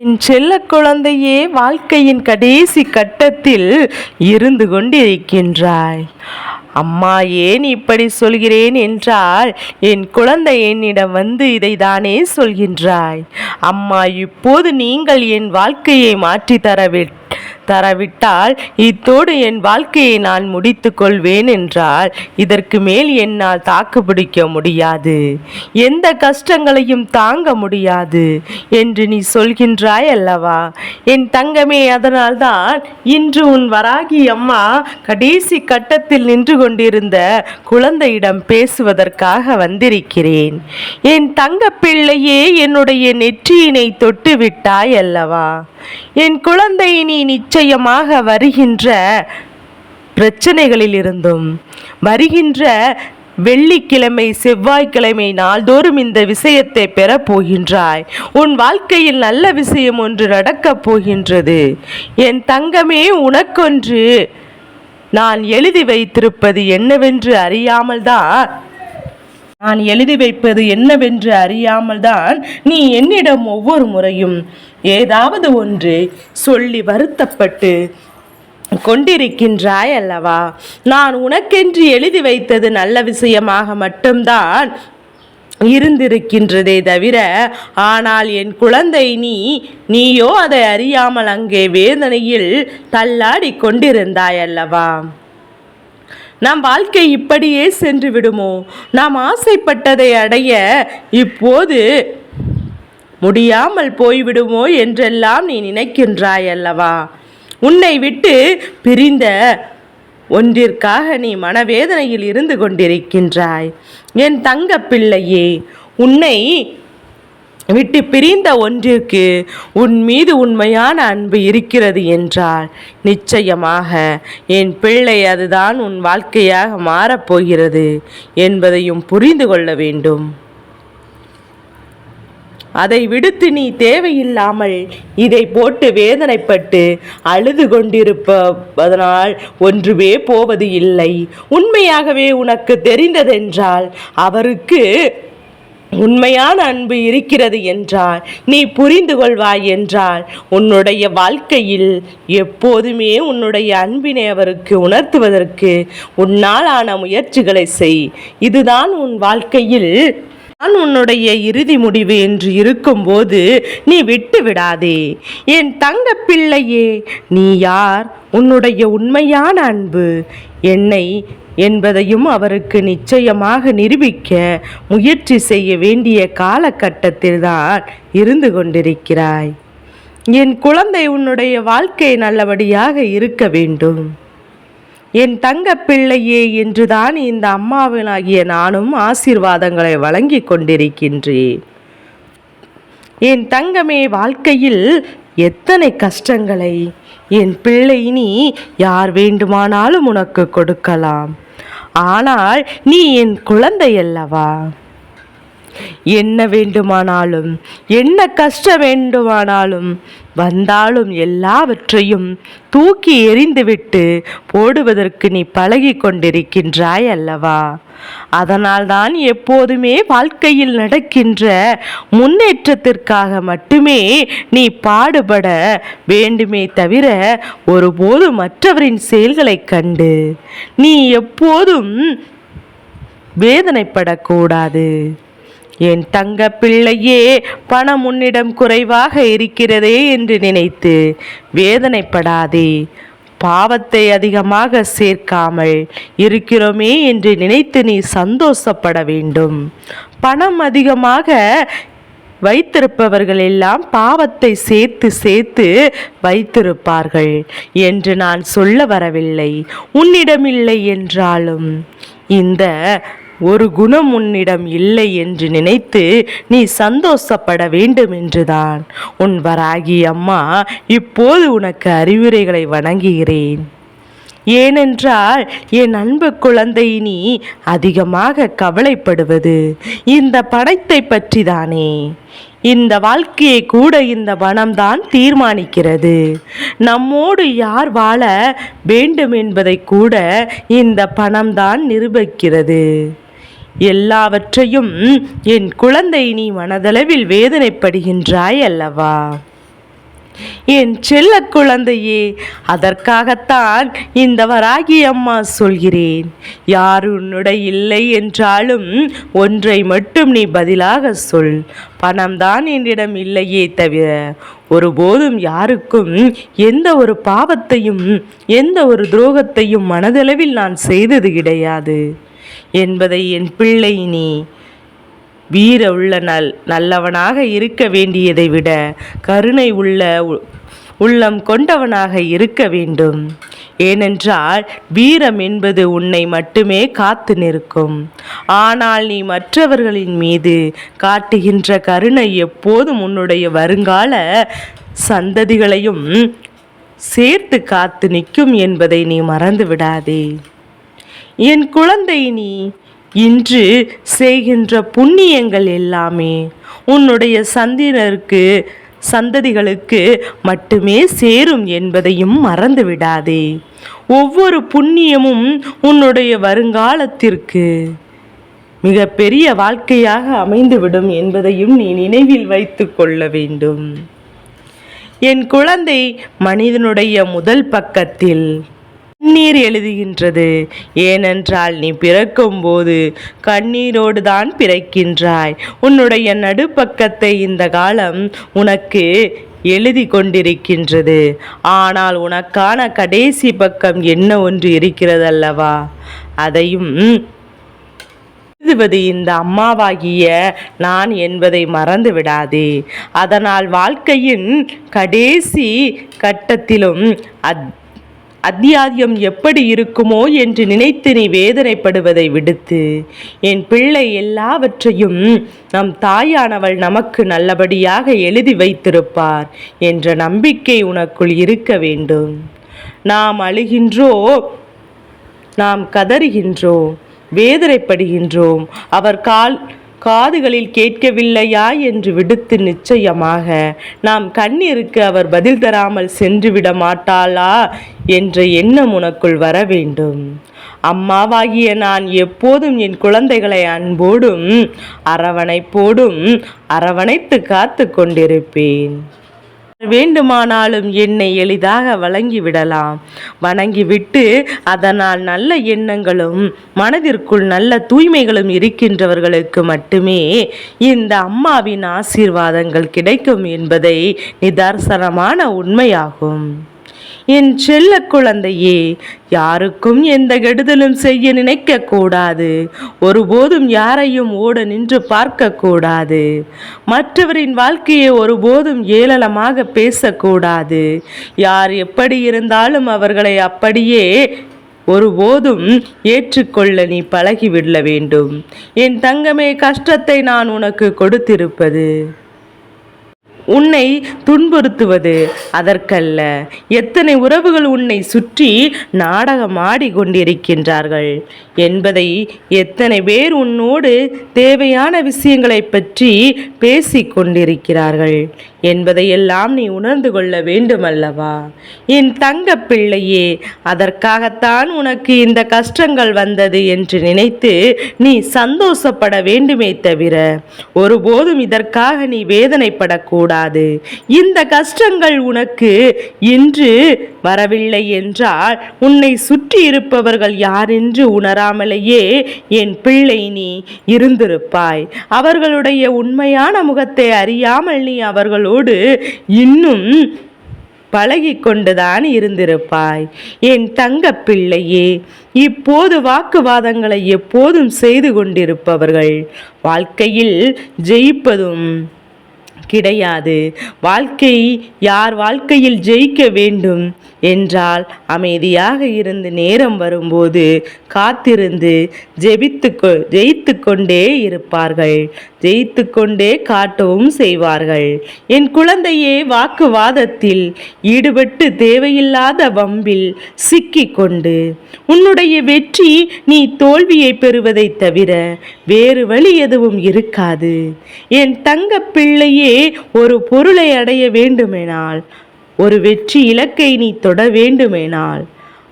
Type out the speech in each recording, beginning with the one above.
என் செல்ல குழந்தையே வாழ்க்கையின் கடைசி கட்டத்தில் இருந்து கொண்டிருக்கின்றாய். அம்மா ஏன் இப்படி சொல்கிறேன் என்றால் என் குழந்தை என்னிடம் வந்து இதை தானே சொல்கின்றாய். அம்மா இப்போது நீங்கள் என் வாழ்க்கையை மாற்றி தரவிட்டால் இத்தோடு என் வாழ்க்கையை நான் முடித்து கொள்வேன் என்றால் இதற்கு மேல் என்னால் தாக்கு பிடிக்க முடியாது. எந்த கஷ்டங்களையும் தாங்க முடியாது என்று நீ சொல்கின்றாய் அல்லவா? என் தங்கமே அதனால்தான் இன்று உன் வராகி அம்மா கடைசி கட்டத்தில் நின்று கொண்டிருந்த குழந்தையிடம் பேசுவதற்காக வந்திருக்கிறேன். என் தங்க பிள்ளையே என்னுடைய நெற்றியினை தொட்டு விட்டாய் அல்லவா? என் குழந்தை நீ நிச்சயமாக வருகின்ற பிரச்சனைகளிலிருந்தும் வருகின்ற வெள்ளிக்கிழமை செவ்வாய்க்கிழமை நாள்தோறும் இந்த விஷயத்தை பெறப் போகின்றாய். உன் வாழ்க்கையில் நல்ல விஷயம் ஒன்று நடக்கப் போகின்றது. என் தங்கமே உனக்கொன்று நான் எழுதி வைத்திருப்பது என்னவென்று அறியாமல்தான் நான் எழுதி வைப்பது என்னவென்று அறியாமல் தான் நீ என்னிடம் ஒவ்வொரு முறையும் ஏதாவது ஒன்று சொல்லி வருத்தப்பட்டு கொண்டிருக்கின்றாய் அல்லவா நான் உனக்கென்று எழுதி வைத்தது நல்ல விஷயமாக மட்டும்தான் இருந்திருக்கின்றதே தவிர ஆனால் என் குழந்தை நீ நீயோ அதை அறியாமல் அங்கே வேதனையில் தள்ளாடி கொண்டிருந்தாய் அல்லவா நம் வாழ்க்கை இப்படியே சென்று விடுமோ? நாம் ஆசைப்பட்டதை அடைய இப்போது முடியாமல் போய்விடுமோ என்றெல்லாம் நீ நினைக்கின்றாய் அல்லவா? உன்னை விட்டு பிரிந்த ஒன்றிற்காக நீ மனவேதனையில் இருந்து கொண்டிருக்கின்றாய். என் தங்க பிள்ளையே உன்னை விட்டு பிரிந்த ஒன்றிற்கு உன் மீது உண்மையான அன்பு இருக்கிறது என்றால் நிச்சயமாக என் பிள்ளை அதுதான் உன் வாழ்க்கையாக மாறப்போகிறது என்பதையும் புரிந்து கொள்ள வேண்டும். அதை விடுத்து நீ தேவையில்லாமல் இதை போட்டு வேதனைப்பட்டு அழுது கொண்டிருப்பதனால் ஒன்றுமே போவது இல்லை. உண்மையாகவே உனக்கு தெரிந்ததென்றால் அவருக்கு உண்மையான அன்பு இருக்கிறது என்றால் நீ புரிந்து கொள்வாய் என்றால் உன்னுடைய வாழ்க்கையில் எப்போதுமே உன்னுடைய அன்பினை அவருக்கு உணர்த்துவதற்கு உன்னால் ஆன முயற்சிகளை செய். இதுதான் உன் வாழ்க்கையில். நான் உன்னுடைய இறுதி முடிவு என்று இருக்கும்போது நீ விட்டு விடாதே என் தங்க பிள்ளையே நீ யார்? உன்னுடைய உண்மையான அன்பு என்னை என்பதையும் அவருக்கு நிச்சயமாக நிரூபிக்க முயற்சி செய்ய வேண்டிய காலகட்டத்தில்தான் இருந்து கொண்டிருக்கிறாய். என் குழந்தை உன்னுடைய வாழ்க்கை நல்லபடியாக இருக்க வேண்டும். என் தங்க பிள்ளையே என்றுதான் இந்த அம்மாவினாகிய நானும் ஆசீர்வாதங்களை வழங்கி கொண்டிருக்கின்றேன். என் தங்கமே வாழ்க்கையில் எத்தனை கஷ்டங்களை என் பிள்ளை நீ யார் வேண்டுமானாலும் உனக்கு கொடுக்கலாம். ஆனால் நீ என் குழந்தை அல்லவா? என்ன வேண்டுமானாலும் என்ன கஷ்டம் வேண்டுமானாலும் வந்தாலும் எல்லாவற்றையும் தூக்கி எறிந்துவிட்டு போடுவதற்கு நீ பழகி கொண்டிருக்கின்றாய் அல்லவா? அதனால்தான் எப்போதுமே வாழ்க்கையில் நடக்கின்ற முன்னேற்றத்திற்காக மட்டுமே நீ பாடுபட வேண்டுமே தவிர ஒருபோது மற்றவரின் செயல்களைக் கண்டு நீ எப்போதும் வேதனைப்படக்கூடாது. என் தங்க பிள்ளையே பணம் உன்னிடம் குறைவாக இருக்கிறதே என்று நினைத்து வேதனைப்படாதே. பாவத்தை அதிகமாக சேர்க்காமல் இருக்கிறோமே என்று நினைத்து நீ சந்தோஷப்பட வேண்டும். பணம் அதிகமாக வைத்திருப்பவர்கள் எல்லாம் பாவத்தை சேர்த்து சேர்த்து வைத்திருப்பார்கள் என்று நான் சொல்ல வரவில்லை. உன்னிடமில்லை என்றாலும் இந்த ஒரு குணம் உன்னிடம் இல்லை என்று நினைத்து நீ சந்தோஷப்பட வேண்டும் என்றுதான். உன் வராகி அம்மா இப்போது உனக்கு அறிவுரைகளை வணங்குகிறேன். ஏனென்றால் என் அன்பு குழந்தை நீ அதிகமாக கவலைப்படுவது இந்த பணத்தை பற்றிதானே. இந்த வாழ்க்கையை கூட இந்த வனம்தான் தீர்மானிக்கிறது. நம்மோடு யார் வாழ வேண்டும் என்பதை கூட இந்த பணம்தான் நிரூபிக்கிறது. எல்லாவற்றையும் என் குழந்தை நீ மனதளவில் வேதனைப்படுகின்றாய் அல்லவா? என் செல்ல குழந்தையே அதற்காகத்தான் இந்த வராகி அம்மா சொல்கிறேன். யார் உன்னுடைய இல்லை என்றாலும் ஒன்றை மட்டும் நீ பதிலாக சொல். பணம்தான் என்னிடம் இல்லையே தவிர ஒருபோதும் யாருக்கும் எந்த ஒரு பாவத்தையும் எந்த ஒரு துரோகத்தையும் மனதளவில் நான் செய்தது கிடையாது. என்பதை என் பிள்ளை நீ வீர உள்ள நல் நல்லவனாக இருக்க வேண்டியதை விட கருணை உள்ள உ- உள்ளம் கொண்டவனாக இருக்க வேண்டும். ஏனென்றால் வீரம் என்பது உன்னை மட்டுமே காத்து நிற்கும். ஆனால் நீ மற்றவர்களின் மீது காட்டுகின்ற கருணை எப்போதும் உன்னுடைய வருங்கால சந்ததிகளையும் சேர்த்து காத்து நிற்கும் என்பதை நீ மறந்து விடாதே என் குழந்தை நீ இன்று செய்கின்ற புண்ணியங்கள் எல்லாமே உன்னுடைய சந்தினருக்கு சந்ததிகளுக்கு மட்டுமே சேரும் என்பதையும் மறந்து விடாதே ஒவ்வொரு புண்ணியமும் உன்னுடைய வருங்காலத்திற்கு மிக பெரிய வாழ்க்கையாக அமைந்துவிடும் என்பதையும் நீ நினைவில் வைத்து கொள்ள வேண்டும். என் குழந்தை மனிதனுடைய முதல் பக்கத்தில் கண்ணீர் எழுதுகின்றது. ஏனென்றால் நீ பிறக்கும்போது கண்ணீரோடு தான் பிறக்கின்றாய். உன்னுடைய நடுப்பக்கத்தை இந்த காலம் உனக்கு எழுதி கொண்டிருக்கின்றது. ஆனால் உனக்கான கடைசி பக்கம் என்ன ஒன்று இருக்கிறதல்லவா? அதையும் எழுதுவது இந்த அம்மாவாகிய நான் என்பதை மறந்து விடாதே. அதனால் வாழ்க்கையின் கடைசி கட்டத்திலும் அத் அத்தியாயம் எப்படி இருக்குமோ என்று நினைத்து நீ வேதனைப்படுவதை விடுத்து என் பிள்ளை எல்லாவற்றையும் நம் தாயானவள் நமக்கு நல்லபடியாக எழுதி வைத்திருப்பார் என்ற நம்பிக்கை உனக்குள் இருக்க வேண்டும். நாம் அழுகின்றோ நாம் கதறுகின்றோம் வேதனைப்படுகின்றோம். அவர் கால் காதுகளில் கேட்கவில்லையா என்று விடுத்து நிச்சயமாக நாம் கண்ணீருக்கு அவர் பதில் தராமல் சென்றுவிட மாட்டாளா? என்ற எண்ணம் உனக்குள் வர வேண்டும். அம்மாவாகிய நான் எப்போதும் என் குழந்தைகளை அன்போடும் அரவணைப்போடும் அரவணைத்து காத்து கொண்டிருப்பேன். வேண்டுமானாலும் என்னை எளிதாக வழங்கிவிடலாம். வணங்கிவிட்டு அதனால் நல்ல எண்ணங்களும் மனதிற்குள் நல்ல தூய்மைகளும் இருக்கின்றவர்களுக்கு மட்டுமே இந்த அம்மாவின் ஆசீர்வாதங்கள் கிடைக்கும் என்பதை நிதர்சனமான உண்மையாகும். என் செல்ல குழந்தையே யாருக்கும் எந்த கெடுதலும் செய்ய நினைக்க கூடாது ஒருபோதும் யாரையும் ஓட நின்று பார்க்க கூடாது மற்றவரின் வாழ்க்கையை ஒருபோதும் ஏளனமாக பேசக்கூடாது. யார் எப்படி இருந்தாலும் அவர்களை அப்படியே ஒருபோதும் ஏற்றுக்கொள்ள நீ பழகிவிட வேண்டும். என் தங்கமே கஷ்டத்தை நான் உனக்கு கொடுத்திருப்பது. உன்னை துன்புறுத்துவது அதற்கல்ல. எத்தனை உறவுகள் உன்னை சுற்றி நாடகமாடி கொண்டிருக்கின்றார்கள் என்பதை எத்தனை பேர் உன்னோடு தேவையான விஷயங்களை பற்றி பேசிக் கொண்டிருக்கிறார்கள் என்பதையெல்லாம் நீ உணர்ந்து கொள்ள வேண்டுமல்லவா? என் தங்க பிள்ளையே அதற்காகத்தான் உனக்கு இந்த கஷ்டங்கள் வந்தது என்று நினைத்து நீ சந்தோஷப்பட வேண்டுமே தவிர ஒருபோதும் இதற்காக நீ வேதனைப்படக்கூடாது. இந்த கஷ்டங்கள் உனக்கு இன்று வரவில்லை என்றால் உன்னை சுற்றி இருப்பவர்கள் யாரென்று உணராமலேயே என் பிள்ளை நீ இருந்திருப்பாய். அவர்களுடைய உண்மையான முகத்தை அறியாமல் நீ அவர்களோடு இன்னும் பழகி கொண்டுதான் இருந்திருப்பாய். என் தங்க பிள்ளையே இப்போது வாக்குவாதங்களை எப்போதும் செய்து கொண்டிருப்பவர்கள் வாழ்க்கையில் ஜெயிப்பதும் கிடையாது. வாழ்க்கை யார் வாழ்க்கையில் ஜெயிக்க வேண்டும்? என்றால் அமைதியாக இருந்து நேரம் வரும்போது காத்திருந்து ஜெபித்து ஜெயித்து கொண்டே இருப்பார்கள். ஜெயித்து கொண்டே காட்டவும் செய்வார்கள். என் குழந்தையே வாக்குவாதத்தில் ஈடுபட்டு தேவையில்லாத வம்பில் சிக்கிக்கொண்டு உன்னுடைய வெற்றி நீ தோல்வியை பெறுவதைத் தவிர வேறு வழி எதுவும் இருக்காது. என் தங்க பிள்ளையே ஒரு பொருளை அடைய வேண்டுமெனால் ஒரு வெற்றி இலக்கை நீ தொட வேண்டுமேனால்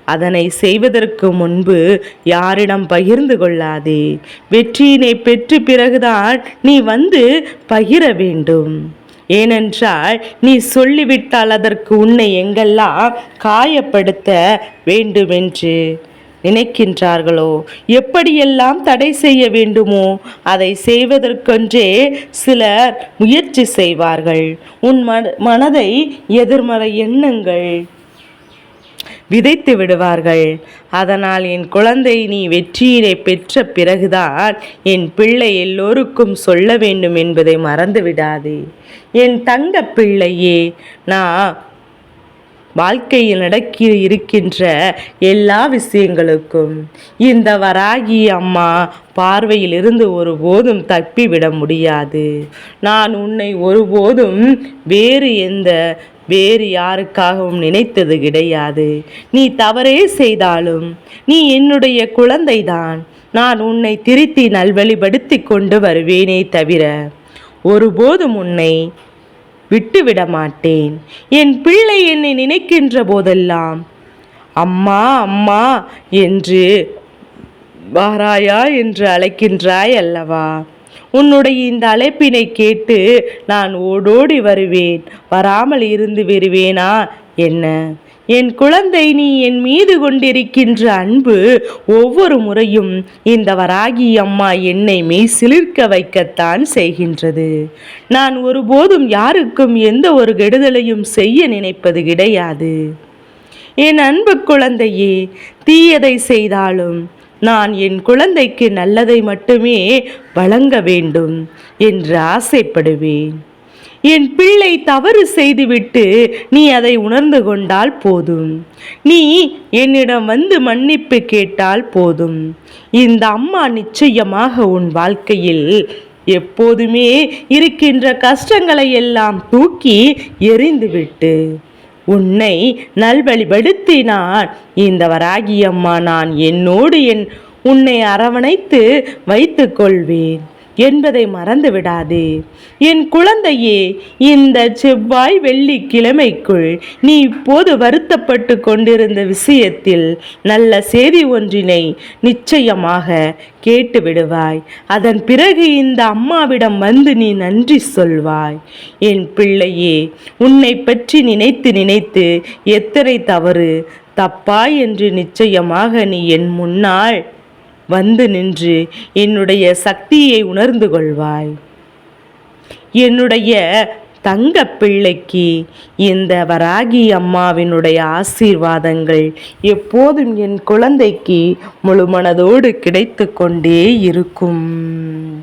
அதனை செய்வதற்கு முன்பு யாரிடம் பகிர்ந்து கொள்ளாதே. வெற்றியினை பெற்று பிறகுதான் நீ வந்து பகிர வேண்டும். ஏனென்றால் நீ சொல்லிவிட்டால் அதற்கு உன்னை எங்கெல்லாம் காயப்படுத்த வேண்டுமென்று. நினைக்கின்றார்களோ? எப்படியெல்லாம் தடை செய்ய வேண்டுமோ அதை செய்வதற்கென்றே சிலர் முயற்சி செய்வார்கள். உன் மன மனதை எதிர்மறை எண்ணங்கள் விதைத்து விடுவார்கள். அதனால் என் குழந்தை நீ வெற்றியினை பெற்ற பிறகுதான் என் பிள்ளை எல்லோருக்கும் சொல்ல வேண்டும் என்பதை மறந்து விடாதே என் தங்க பிள்ளையே நான் வாழ்க்கையில் நடக்கி இருக்கின்ற எல்லா விஷயங்களுக்கும். இந்த வராகி அம்மா பார்வையிலிருந்து ஒருபோதும் தப்பிவிட முடியாது. நான் உன்னை ஒருபோதும் வேறு எந்த வேறு யாருக்காகவும் நினைத்தது கிடையாது. நீ தவறே செய்தாலும் நீ என்னுடைய குழந்தைதான். நான் உன்னை திருத்தி நல்வழிப்படுத்தி கொண்டு வருவேனே தவிர ஒருபோதும் உன்னை விட்டுவிட மாட்டேன் என் பிள்ளை என்னை நினைக்கின்ற போதெல்லாம் அம்மா அம்மா என்று வாராயா என்று அழைக்கின்றாய் அல்லவா? உன்னுடைய இந்த அழைப்பினை கேட்டு நான் ஓடோடி வருவேன். வராமல் இருந்து வருவேனா என்ன? என் குழந்தை நீ என் மீது கொண்டிருக்கின்ற அன்பு ஒவ்வொரு முறையும் இந்த வராகி அம்மா என்னை மெய் சிலிர்க்க வைக்கத்தான் செய்கின்றது. நான் ஒருபோதும் யாருக்கும் எந்த ஒரு கெடுதலையும் செய்ய நினைப்பது கிடையாது. என் அன்பு குழந்தையே தீயதை செய்தாலும் நான் என் குழந்தைக்கு நல்லதை மட்டுமே வழங்க வேண்டும் என்று ஆசைப்படுவேன். என் பிள்ளை தவறு செய்துவிட்டு நீ அதை உணர்ந்து கொண்டால் போதும். நீ என்னிடம் வந்து மன்னிப்பு கேட்டால் போதும். இந்த அம்மா நிச்சயமாக உன் வாழ்க்கையில் எப்போதுமே இருக்கின்ற கஷ்டங்களை எல்லாம் தூக்கி எறிந்துவிட்டு உன்னை நல்வழிபடுத்தினான் இந்த வராகியம்மா நான் என்னோடு என் உன்னை அரவணைத்து வைத்துக்கொள்வேன். என்பதை மறந்து விடாதே என் குழந்தையே இந்த செவ்வாய் வெள்ளி கிழமைக்குள் நீ இப்போது வருத்தப்பட்டு கொண்டிருந்த விஷயத்தில் நல்ல செய்தி ஒன்றினை நிச்சயமாக கேட்டு விடுவாய் அதன் பிறகு இந்த அம்மாவிடம் வந்து நீ நன்றி சொல்வாய். என் பிள்ளையே உன்னை பற்றி நினைத்து நினைத்து எத்தனை தவறு தப்பா என்று நிச்சயமாக நீ என் முன்னால் வந்து நின்று என்னுடைய சக்தியை உணர்ந்து கொள்வாய். என்னுடைய தங்க பிள்ளைக்கு இந்த வராகி அம்மாவினுடைய ஆசீர்வாதங்கள் எப்போதும் என் குழந்தைக்கு முழு மனதோடு கிடைத்து கொண்டே இருக்கும்.